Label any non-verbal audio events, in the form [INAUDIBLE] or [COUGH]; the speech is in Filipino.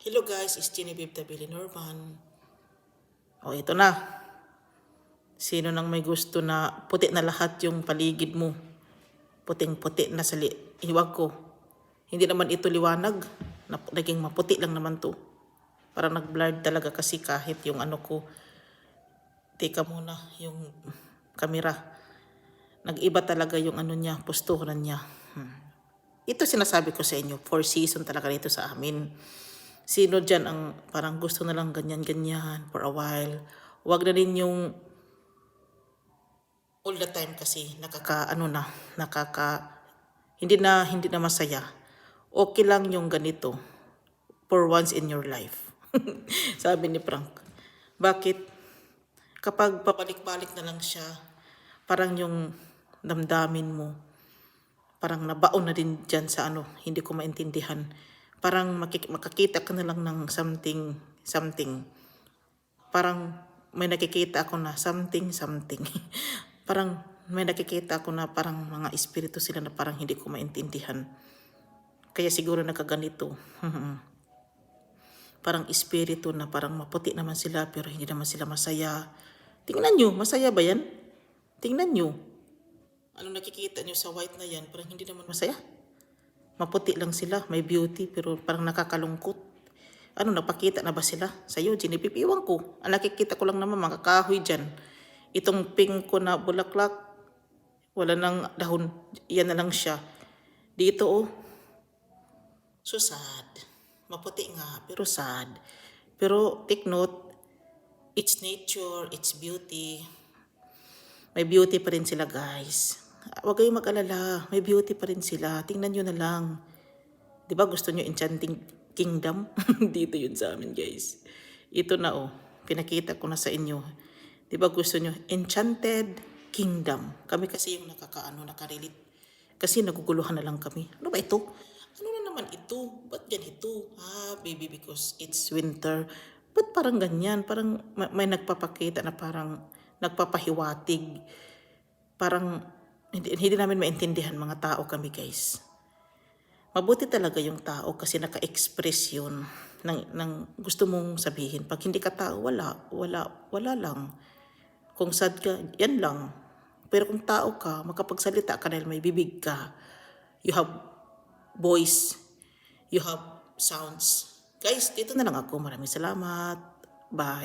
Hello guys, it's Genevieve Tabili Norman. O ito na. Sino nang may gusto na puti na lahat yung paligid mo? Puting-puti na sa hiwag ko. Hindi naman ito liwanag. Na, naging maputi lang naman to. Parang nag-blurred talaga kasi kahit yung ano ko. Teka muna, yung kamera. Nag-iba talaga yung ano niya, posturan niya. Hmm. Ito sinasabi ko sa inyo, four season talaga dito sa amin. Sino dyan ang parang gusto na lang ganyan-ganyan for a while. Huwag na rin yung all the time kasi nakaka ano na, nakaka hindi na hindi na masaya. Okay lang yung ganito for once in your life. [LAUGHS] Sabi ni Frank. Bakit? Kapag papalik-balik na lang siya, parang yung damdamin mo, parang nabaon na din dyan sa ano, hindi ko maintindihan. Parang makakita ka na lang ng something, something. Parang may nakikita ako na something, something. [LAUGHS] parang may nakikita ako na parang mga espiritu sila na parang hindi ko maintindihan. Kaya siguro nakaganito. [LAUGHS] parang espiritu na parang maputi naman sila pero hindi naman sila masaya. Tingnan nyo, masaya ba yan? Tingnan nyo. Anong nakikita nyo sa white na yan? Parang hindi naman masaya. Maputi lang sila, may beauty, pero parang nakakalungkot. Ano, napakita na ba sila? Sa'yo, ginipipiwang ko. Ang nakikita ko lang naman, mga kahoy dyan. Itong pink ko na bulaklak, wala nang dahon, yan na lang siya. Dito, oh, so sad. Maputi nga, pero sad. Pero take note, it's nature, it's beauty. May beauty pa rin sila, guys. Huwag kayong mag-alala. May beauty pa rin sila. Tingnan nyo na lang. Di ba gusto nyo enchanting kingdom? [LAUGHS] Dito yun sa amin, guys. Ito na, oh. Pinakita ko na sa inyo. Di ba gusto nyo enchanted kingdom? Kami kasi yung nakakaano, nakarelate. Kasi naguguluhan na lang kami. Ano ba ito? Ano na naman ito? Ba't ganito? Ah, baby, because it's winter. Ba't parang ganyan? Parang may, may nagpapakita na parang nagpapahiwatig. Parang hindi, hindi namin maintindihan mga tao kami guys. Mabuti talaga yung tao kasi naka-express yun ng, ng gusto mong sabihin. Pag hindi ka tao, wala. Wala, wala lang. Kung sad ka, yan lang. Pero kung tao ka, makapagsalita ka dahil may bibig ka, you have voice, you have sounds. Guys, dito na lang ako. Maraming salamat. Bye.